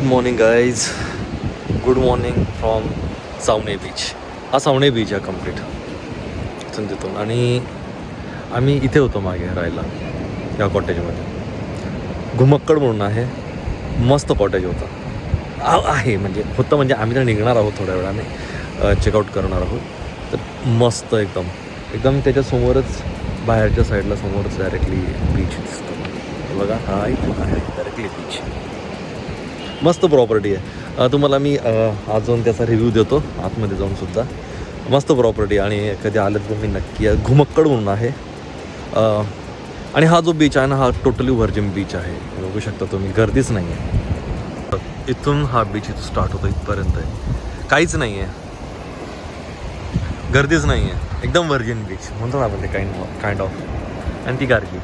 Good morning guys good morning from Savane beach हा Savane beach आहे complete तिथून. आणि आम्ही इथे होतो मागे राहायला या कॉटेजमध्ये घुमक्कड म्हणून आहे. मस्त कॉटेज होता. आहे म्हणजे होतं म्हणजे आम्ही तर निघणार आहोत थोड्या वेळाने. चेकआउट करणार आहोत. तर मस्त एकदम. एकदम त्याच्यासमोरच बाहेरच्या साईडला समोरच डायरेक्टली बीच दिसतो. बघा हा इथे आहे डायरेक्टली बीच मस्त प्रॉपर्टी आहे. तुम्हाला मी अ, अजून त्याचा रिव्ह्यू देतो. आतमध्ये जाऊन सुद्धा. मस्त प्रॉपर्टी आणि कधी आलं तर मी नक्की घुमक्कड म्हणून आहे. आणि हा जो बीच आहे ना हा टोटली व्हर्जिन बीच आहे. बघू शकता तुम्ही गर्दीच नाही आहे इथून हा बीच इथं स्टार्ट होतो इथपर्यंत आहे. काहीच नाही आहे गर्दीच नाही आहे एकदम व्हर्जिन बीच म्हणतो ना आपण ते काइंड काइंड ऑफ आणि ती गार्गी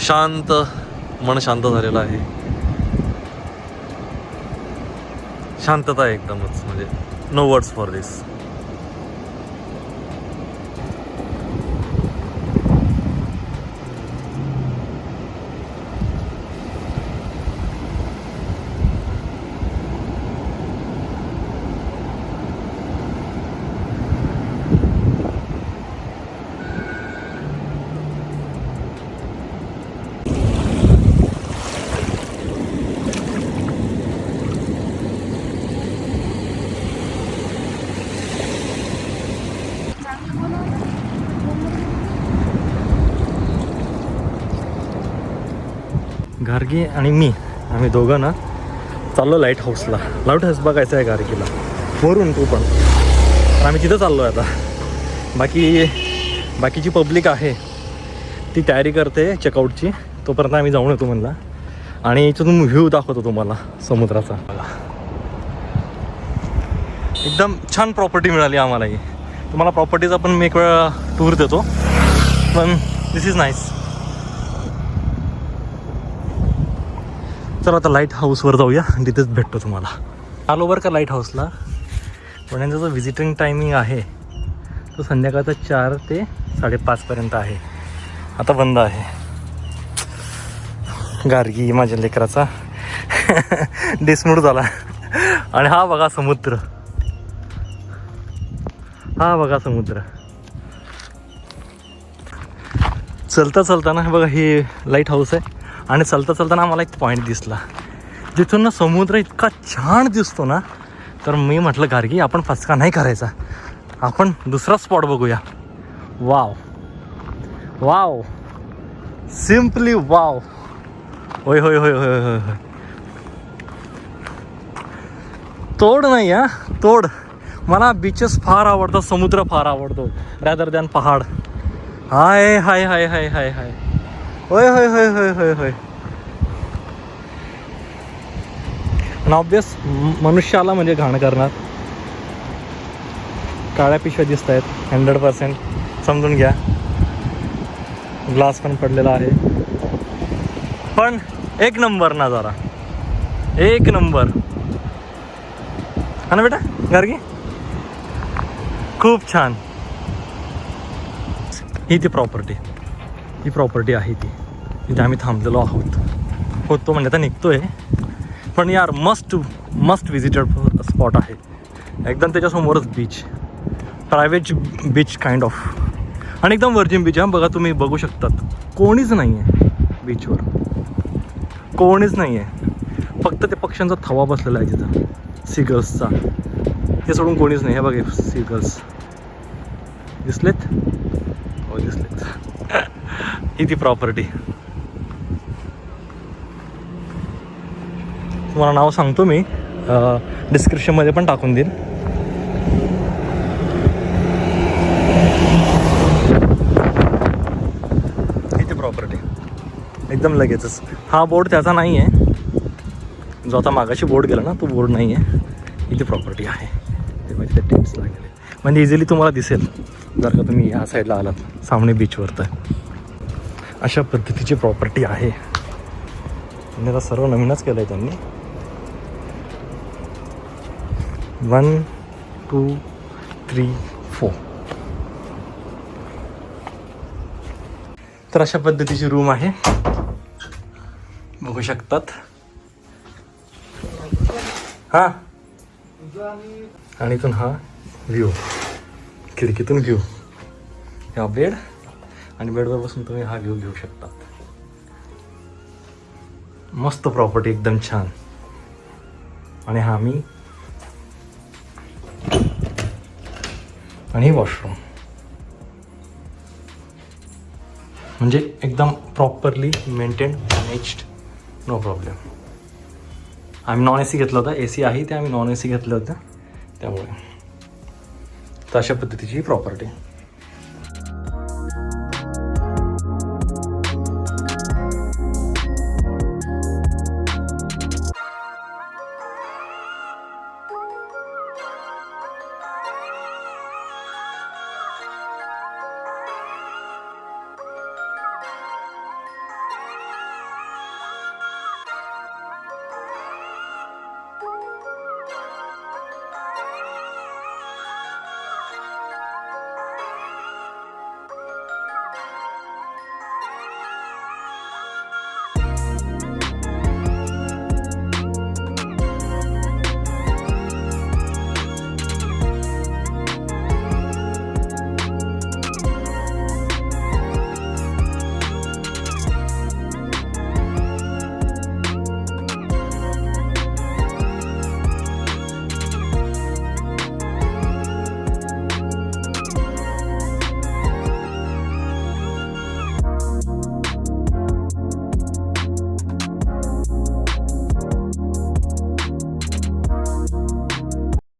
शांत मन शांत झालेलं आहे. शांतता एकदमच म्हणजे no words for this Gargi आणि मी आम्ही दोघं ना चाललो लाइट हाऊसला लाइट हाऊस बघायचं आहे गार्गीला. वरून तू पण. आम्ही तिथं चाललो आहे आता. बाकी बाकीची पब्लिक आहे. ती तयारी करते चेकआउटची तोपर्यंत आम्ही जाऊन येतो म्हणला. आणि इथून व्ह्यू दाखवतो तुम्हाला समुद्राचा. एकदम छान प्रॉपर्टी मिळाली आम्हाला ही तुम्हाला प्रॉपर्टीचा पण मी एक वेळा टूर देतो. पण दिस इज नाईस चला आता लाइट हाऊसवर जाऊया. तिथेच भेटतो तुम्हाला. आलो बरं का लाइट हाऊसला पण यांचा जो व्हिजिटिंग टायमिंग आहे तो संध्याकाळचा चार ते साडेपाचपर्यंत आहे. आता बंद आहे. गार्गी माझ्या लेकराचा. डिसमूड झाला. आणि हा बघा समुद्र. हा बघा समुद्र. चलता चलता ना बघा हे लाइट हाऊस आहे. आणि चलता चलताना आम्हाला एक पॉईंट दिसला. जिथून ना समुद्र इतका छान दिसतो ना तर मी म्हटलं गार्गी आपण फचका नाही करायचा. आपण दुसरा स्पॉट बघूया. वाव वाव सिम्पली वाव होय होय होय होय होय होय. तोड नाही हा? तोड. मला बीचेस फार आवडतात समुद्र फार आवडतो. रॅदर दॅन पहाड. हाय हाय हाय हाय हाय हाय. होय होय होय होय होय होय. आणि मनुष्याला म्हणजे घाण करणार. काळ्या पिशव्या दिसत आहेत हंड्रेड पर्सेंट समजून घ्या. ग्लास पण पडलेला आहे. पण एक नंबर ना जरा. एक नंबर. हा ना बेटा गार्गी? खूप छान. ही ती प्रॉपर्टी ही प्रॉपर्टी आहे ती. तिथे आम्ही थांबलेलो आहोत. होतो म्हणजे आता निघतोय. पण यार मस्ट मस्ट विजिटेड स्पॉट आहे. एकदम त्याच्यासमोरच beach private beach kind of आणि एकदम वर्जिन बीच आहे. बघा तुम्ही बघू शकतात. कोणीच नाही आहे बीचवर कोणीच नाही आहे फक्त ते पक्ष्यांचा थवा बसलेला आहे तिथं. सीगल्सचा ते सोडून कोणीच नाही. हे बघा सीगल्स दिसलेत? हो दिसलेत. ही ती प्रॉपर्टी तुम्हाला नाव सांगतो मी. डिस्क्रिप्शनमध्ये पण टाकून देईन. इथे प्रॉपर्टी एकदम लगेचच. हा बोर्ड त्याचा नाही आहे जो आता मागाशी बोर्ड गेला ना तो बोर्ड नाही आहे इथे प्रॉपर्टी आहे. ते म्हणजे ते टेंट्स लागलेले म्हणजे इझिली तुम्हाला दिसेल. जर का तुम्ही या साईडला आलात सावणे बीचवर तर. अशा पद्धतीची प्रॉपर्टी आहे. त्यांनी आता सर्व नवीनच केलं आहे त्यांनी. One two three four. तर अशा पद्धतीची रूम आहे. बघू शकतात. हा. आणि इथून हा व्ह्यू खिडकीतून व्ह्यू हा बेड आणि बेडवर बसून तुम्ही हा व्ह्यू घेऊ शकतात. मस्त प्रॉपर्टी एकदम छान. आणि हा मी आणि वॉशरूम. म्हणजे एकदम properly maintain managed no problem आम्ही नॉन ए सी घेतला होता. ए सी आहे ते आम्ही नॉन ए सी घेतलं होतं त्यामुळे. तर अशा पद्धतीची प्रॉपर्टी